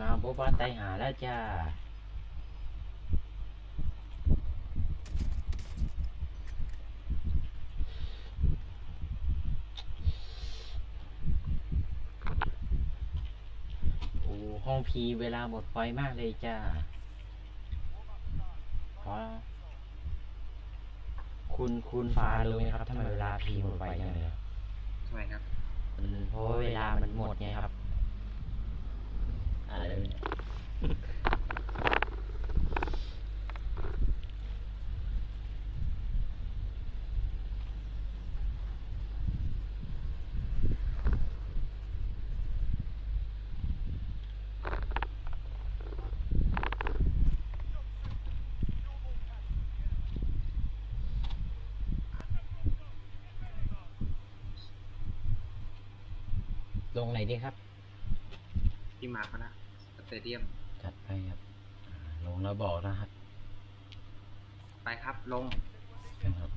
มาโบบาไตหาแล้วจ้าโอ้ห้องพีเวลาหมดไฟมากเลยจ้าเพราะคุณคุณฟ้ารู้ไหมครับทำไมเวลาพีหมดไฟจังเลยทำไมครับเพราะเวลามันหมดไงครับ ลงไหนดีครับ ที่มาร์คนะสเตเดียม จัดไปครับอ่าลงแล้วบอกนะครับไปครับลงครับ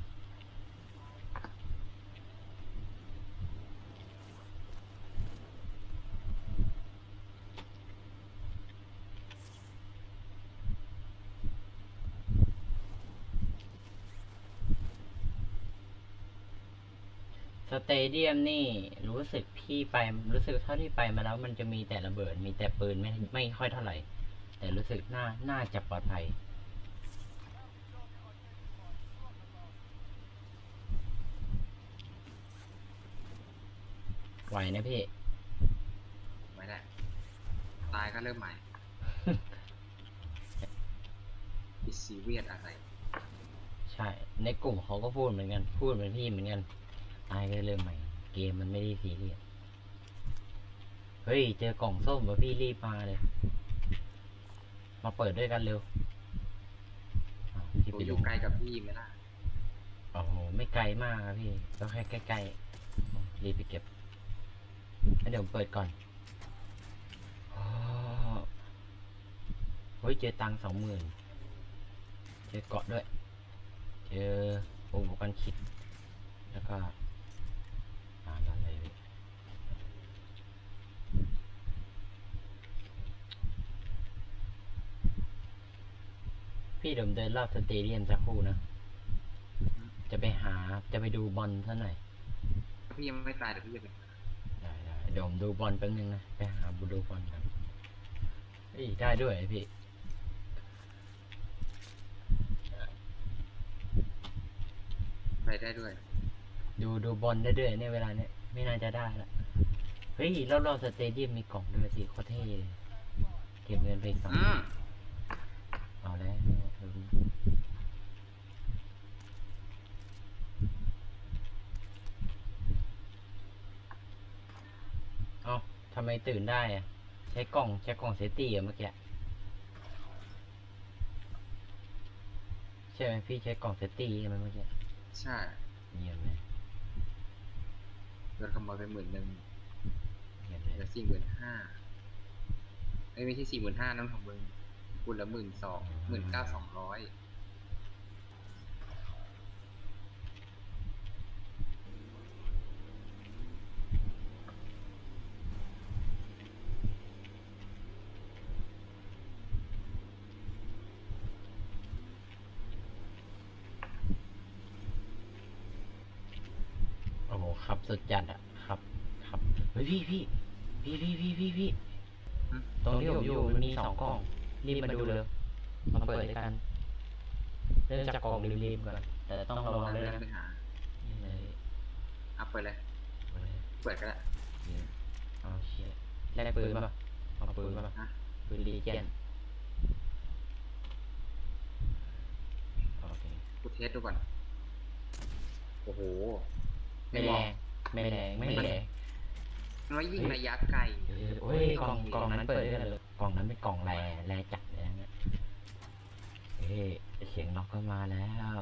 สเตเดียมนี่ รู้สึกพี่ไปรู้สึกเท่าที่ไปมาแล้ว มันจะมีแต่ระเบิด มีแต่ปืนไม่ไม่ค่อยเท่าไหร่ แต่รู้สึกน่าน่าจะปลอดภัยไหวนะพี่ไม่ได้ตายก็เริ่มใหม่ อิซีเวียดอะไร ใช่ ในกลุ่มเขาก็พูดเหมือนกัน พูดเหมือนพี่เหมือนกัน ตายก็เริ่มใหม่ เกมมันไม่ได้ซีเรียสเฮ้ย เจอกล่องส้มว่ะพี่รีบมาเลย มาเปิดด้วยกันเร็วอ้าวพี่ตัวไปอดูยู่ใกล้กับพี่ไหมล่ะโอ้โหไม่ไกลมากครับพี่ก็แค่ใกล้ๆรีบไปเก็บแล้วเดี๋ยวผมเปิดก่อนอ๋อเฮ้ยเจอตังสองหมื่นเจอเกาะด้วย เจออุปกรณ์คิด แล้วก็อ่านอะไรพี่ พี่เดี๋ยวผมเดินรอบสเตเดียมสักครู่นะ จะไปหาจะไปดูบอลซะหน่อยถ้าพี่ยังไม่ตายเดี๋ยวพี่จะเป็นได้ได้เดี๋ยวผมดูบอลแป๊บนึงนะไปหาบูดูบอลกันเฮ้ยได้ด้วยไอ้พี่ ไปได้ด้วยดูดูบอลได้ด้วยเนี่ยเวลาเนี้ยไม่น่าจะได้ละเฮ้ยรอบๆสเตเดียมมีกล่องด้วยสิโคตรเท่เลยเก็บเงินไปสอง อืม เอาแล้วเอาทำไมตื่นได้อะใช้กล่องใช้กล่องเซฟตี้อะเมื่อกี้ใช่ไหมพี่ใช้กล่องเซฟตี้ใช่ไหมเมื่อกี้ใช่เยี่ยมเลยโดนขโมยไปหมื่นหนึ่งเยี่ยมเหลืเลอยสี่หมื่นห้าเอ้ยไม่ใช่สี่หมื่นห้าน้ำของมึง คุณละหมื่นสองหมื่นเก้าสองร้อยโอ้โหขับสุดจัดอะขับขับเฮ้ยพี่พี่พี่พี่พี่พี่พี่ตรงที่ผมอยู่มันมีสองกล่อง รีบมาดูเลย มาเปิดด้วยกัน เริ่มจากกล่องริมๆก่อน แต่ต้องระวังด้วยนะไปหานี่เลยเอาเปิดเลยเปิดเลยเปิดก็ได้นี่เอาเชี่ยแลกปืนป่ะเอาปืนป่ะฮะปืนรีเจนโอเคกูเทสดูก่อน โอ้โห ไม่แรงไม่แรงไม่แรง มันว่ายิงระยะไกลเออโอ้ยกล่องกล่องนั้นเปิดได้เลยกล่องนั้นเป็นกล่องแร่แร่จัดเลยนะเนี่ยเอ้ยเสียงน็อกก็มาแล้ว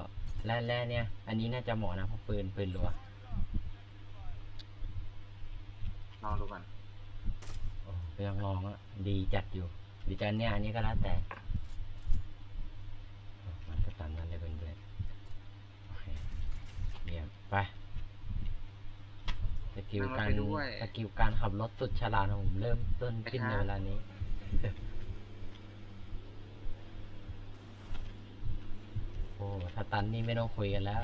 และและเนี่ย อันนี้น่าจะเหมาะนะเพราะปืนปืนรัวลองดูก่อนโอ้ไปลองลองอะดีจัดอยู่ดีจัดเนี่ย อันนี้ก็แล้วแต่มันก็ตามนั้นเลยเพื่อนๆโอเคเยี่ยมไป กิลการนั่งรถไปด้วยสกิลการขับรถสุดฉลาดของผมเริ่มต้นขึ้นไปในครับเวลานี้ โอ้สตันนี่ไม่ต้องคุยกันแล้ว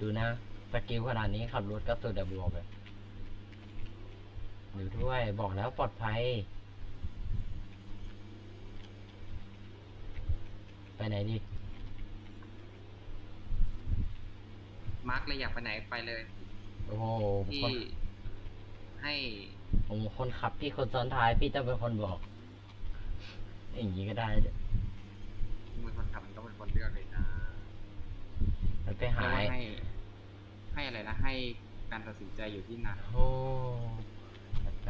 ดูนะสกิลขนาดนี้ขับรถก็สุดอะบวกเลยอยู่ด้วยบอกแล้วปลอดภัย ไปไหนดี มาร์กเลยอยากไปไหนไปเลย โอ้โหที่คนให้ ผมคนขับพี่คนซ้อนท้ายพี่จะเป็นคนบอก อย่างนี้ก็ได้เดี๋ยวมึงเป็นคนขับมึงต้องเป็นคนเลือกเลยนะแล้วไปเรียหากว่ายให้ ให้อะไรนะ ให้การตัดสินใจอยู่ที่นัดโอ้ไป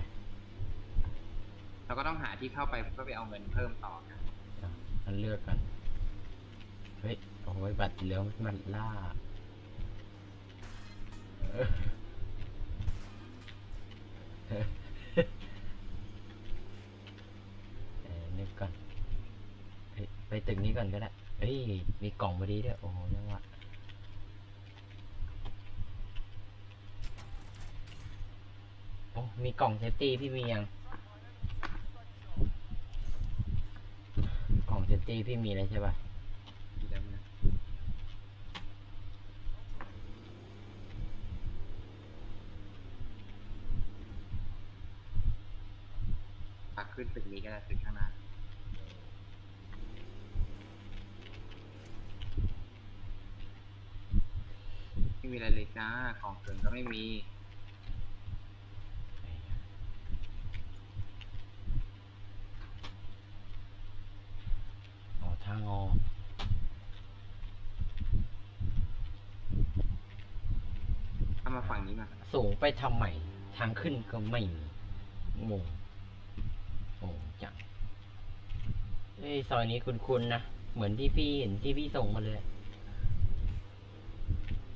เราก็ต้องหาที่เข้าไปเพื่อไปเอาเงินเพิ่มต่อกันมันเลือกกัน เฮ้ย โอ้ยบัตรเหลืองมันล่าเออเออ นึกก่อนเฮ้ยไปตึกนี้ก่อนก็ได้เฮ้ย มีกล่องพอดีด้วย โอ้โหยังวะโอ้มีกล่องเซฟตี้พี่มียัง กล่องเซฟตี้พี่มีเลยใช่ปะที่แล้วนะปัก ขึ้นตึกนี้ก็ได้ตึกข้างหน้าไม่มีอะไรเลยจ้าของเกินก็ไม่มีอ๋อทางออกถ้ามาฝั่งนี้มา สูงไปทำใหม่ ทางขึ้นก็ไม่มีงง งงจังเอ้ยซอยนี้คุ้นๆนะ เหมือนที่พี่เห็นที่พี่ส่งมาเลย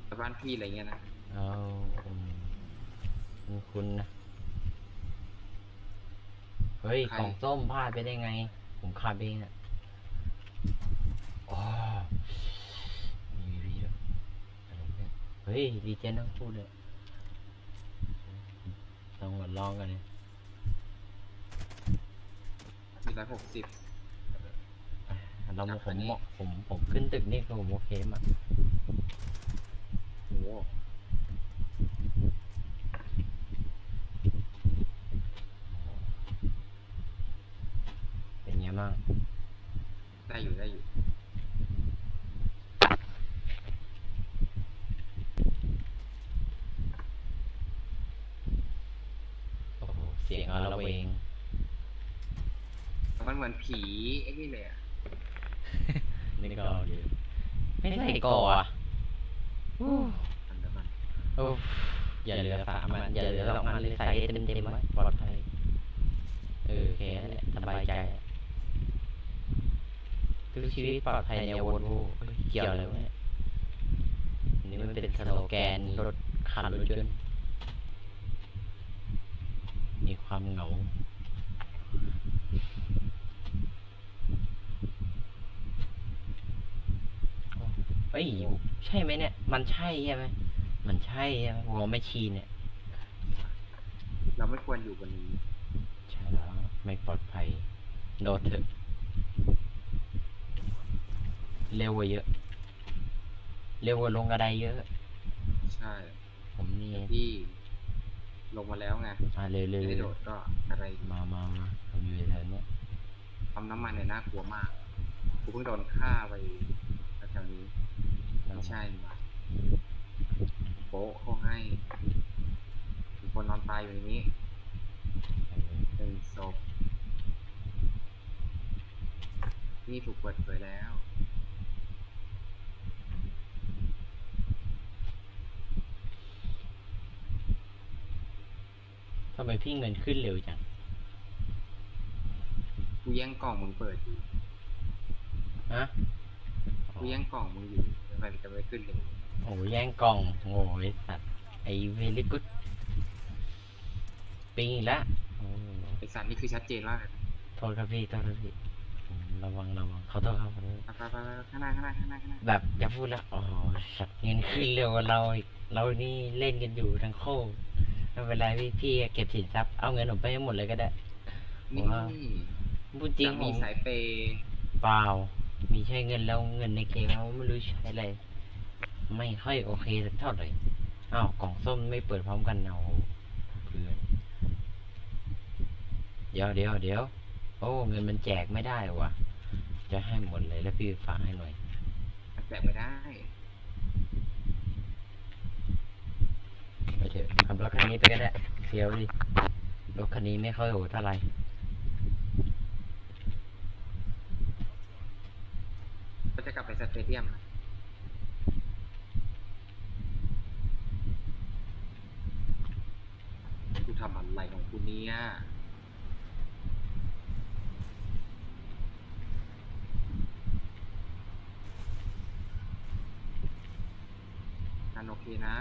แต่บ้านพี่อะไรเงี้ยนะเอาอืมคุ้นๆนะ เฮ้ยกล่องส้มพลาดไปได้ไง ผมขับเองอะอ๋อมีวีด้วยอะไรเนี่ยเฮ้ย ดีเจนต้องพูดเลยต้องมาลองกันเลย มีร้อยหกสิบเราจากผคัมนนี้เหมาะผมผมขึ้นตึกนี่คือผมโอเคมากโอ้โหเป็นไงบ้างได้อยู่ได้อยู่โอ้โหเสียงอาระเวง มันเหมือนผีไอ้นี่เลยอะนี่ก็ดีไม่ใส่ก่ออะอู้ทำแล้วมันโอ้อย่าเหลือสามอันอย่าเหลือสองอันเลยใส่ให้เต็มเต็มๆไว้ปลอดภัยเออโอเคนั่นแหละสบายใจทุกชีวิตปลอดภัยในวอลโวเกี่ยวอะไรวะเนี่ยอันนี่มันเป็นสโลแกนรถขันรถยนต์มีความเหงา เฮ้ยใช่ไหมเนี่ย มันใช่ใช่ไหมมันใช่ใช่ไหมวอลแมชชีนเนี่ย เราไม่ควรอยู่บนนี้ ใช่แล้วไม่ปลอดภัย โดดเถอะเร็วกว่าเยอะ เร็วกว่าลงกระไดเยอะ ใช่ผมนี่แต่พี่ลงมาแล้วไงอ่าเร็วเร็วไม่ได้โดดก็อะไรมามามาผมอยู่แถวเนี้ยปั๊มน้ำมันเนี่ยน่ากลัวมากกูเพิ่งโดนฆ่าไปแถวๆนี้ ไม่ใช่นี่หว่าโป๊ะเขาให้มีคนนอนตายอยู่ในนี้เป็นศพนี่ถูกเปิดเผยแล้วทำไมพี่เงินขึ้นเร็วจัง กูแย่งกล่องมึงเปิดอยู่ฮะ กูแย่งกล่องมึงอยู่ทำไมมันจะไม่ขึ้นเลยโอ้ยแย่งกล่องโอ้ยสัตว์ไอเวลิกุดปิงอีกแล้วโอ้ไอสัตว์นี่คือชัดเจนมากเลยโทษครับพี่โทษครับพี่อืมระวังระวังเขาโทษครับขอโทษไปไปไปไปข้างหน้าข้างหน้าข้างหน้าข้างหน้าแบบจะพูดแล้วอ๋อสัตว์เงินขึ้นเร็วกว่าเราอีกเรานี่เล่นกันอยู่ทั้งโคกไม่เป็นไรพี่พี่เก็บสินทรัพย์เอาเงินผมไปให้หมดเลยก็ได้นี่ว้าวพูดจริงจะผมีมสายเปย์เปล่า มีใช้เงินแล้วเงินในเกมเราไม่รู้ใช้อะไร ไม่ค่อยโอเคสักเท่าไหร่อ้าวกล่องส้มไม่เปิดพร้อมกันเอาเพื่อนเดี๋ยวเดี๋ยวเดี๋ยวโอ้ เงินมันแจกไม่ได้วะจะให้หมดเลยแล้วพี่ฝากให้หน่อยแจกไม่ได้ไปเถอะขับรถคันนี้ไปก็ได้เฟี้ยวดิรถคันนี้ไม่ค่อยโหดเท่าไหร่ ก็จะกลับ ไปสเตเดียมนะกูทำอะไรของกูเนี่ยนันโอเคนะ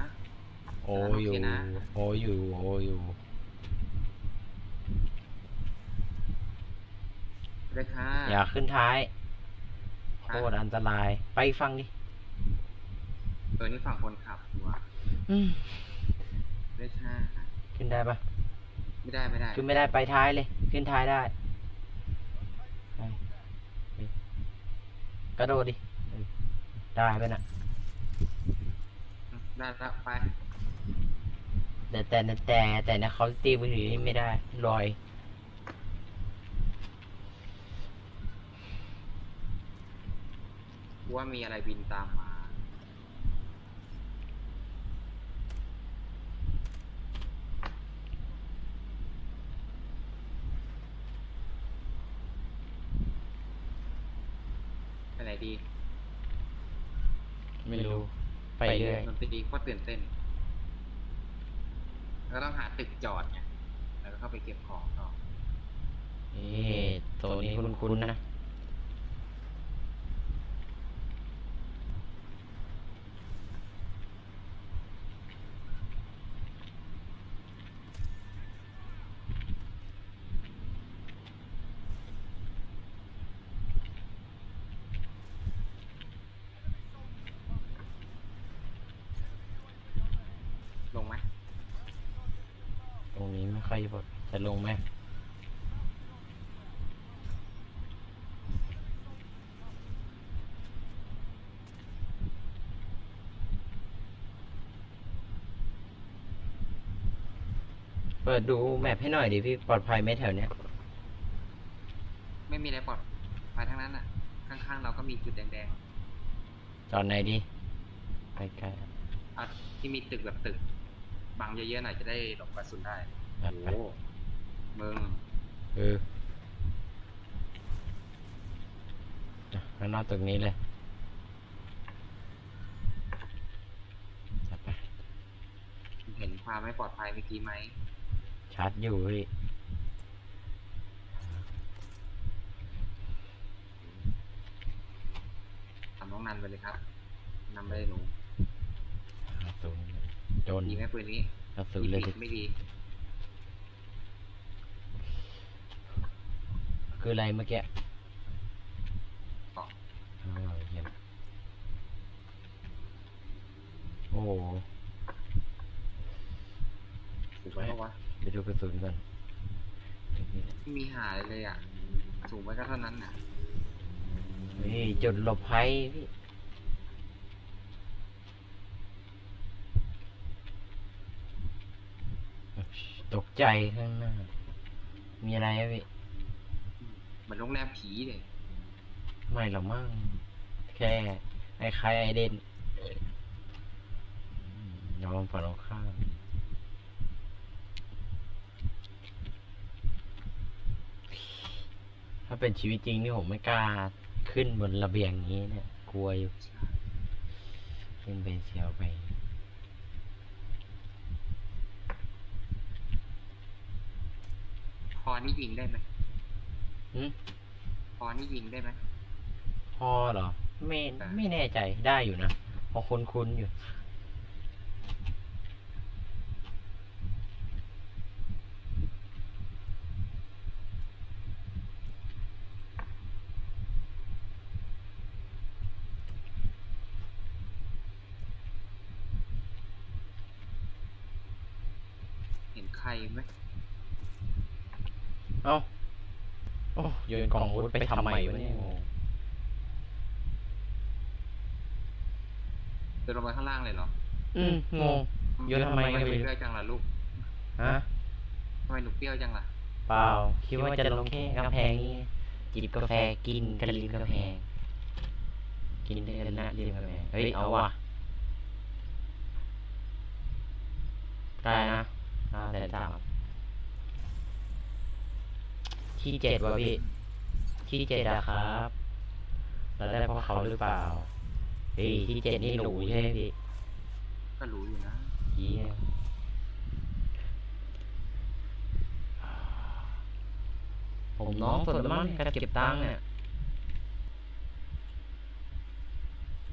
โออยู่ โอเคนะโออยู่ โออยู่ได้ค่ะอย่าขึ้นท้าย โคตรอันตราย ไปฟังดิเออนี่ฝั่งคนขับกูอะอืมได้ค่ะขึ้นได้ปะไม่ได้ไม่ได้ ขึ้นไม่ได้ไปท้ายเลย ขึ้นท้ายได้ไปไปกระโดดดิเออได้ไปะน่ะได้แล้วไป แต่แต่แต่แต่นะเขาตีมือถือนี่ไม่ได้ลอย ว่ามีอะไรบินตามมา ไปไหนดีไม่รู้ ไปเรื่อยดนตรีก็ตื่นเต้น แล้วก็ต้องหาตึกจอดไงแล้วก็เข้าไปเก็บของต่อเอ๊ะตัวนี้คุ้นๆนะ ลงไหม ต รงนี้ไม่ค่อยจะลงไหมเปิดดูแมพให้หน่อยดิพี่ปลอดภัยไหมแถวเนี้ยไม่มีอะไรปลอดภัยทั้งนั้นอะ ข้างๆเราก็มีจุดแดงจอดไหนดิไปไกลๆอะที่มีตึกแบบตึก บังเยอะๆหน่อยจะได้หลบกระสุนได้ จัดไปโอ้มึงเอออะข้างนอกตึกนี้เลยจัดไปเห็นความไม่ปลอดภัยเมื่อกี้ไหมชาร์จอยู่พี่ทำน้องนันไปเลยครับนำไปเลยหนูกระสุนโจนดีไหมปืนนี้กระสุนดีเลยผิดิดไม่ดี คืออะไรเมื่อกี้ต่ออ้าวเยี่ยมโอ้โหถูกไหมวะไปดูกระสุนก่อนไม่มีหาเลยเลยอะ สูงไปก็เท่านั้นน่ะเฮ้ยจุดหลบภัยพี่ตกใจข้างหน้า มีอะไรอะพี่เห มือนโรงแรมผีเลยไม่หรอกมั้งแค่ไอ้ใครไอเดนยอมฝันเอาข้ามถ้าเป็นชีวิตจริงนี่ผมไม่กล้าขึ้นบนระเบียงอย่างนี้เนี่ย กลัวอยู่ขึ้นไปเสียวไปพอนี่ยิงได้ไหม หึพอนี่ยิงได้ไหม พอเหรอ ไม่อ่าไม่แน่ใจได้อยู่นะเพอคุ้นๆอยู่ใครไหม เอ้า โอ้โยนกล่องอาวุธไปทำไมวะเนี่ยงงเดินลงไปข้างล่างเลยเหรอ อืมงงโยนทำไมทำก็ไมไม่หนูรู้เปรี้ยวจังล่ะลูกฮะทำไมหนูเปรี้ยวจังล่ะ เปล่า คิดว่าจะลงแค่กำแพงนี้จิบกาแฟกินกันริมกำแพง กินกันหน้าริมกำแพงเฮ้ยเอาว่ะได้นะห้าแสนสาม ที่เจ็ดวะพี่ที่เจ็ดอะครับ เราได้เพราะเขาหรือเปล่าเฮ้ยที่เจ็ดนี่หนูใช่ไหมพี่ก็รู้อยู่นะเยี่ยมผมน้องสดแล้วมั้งการเก็บตังค์เนี่ย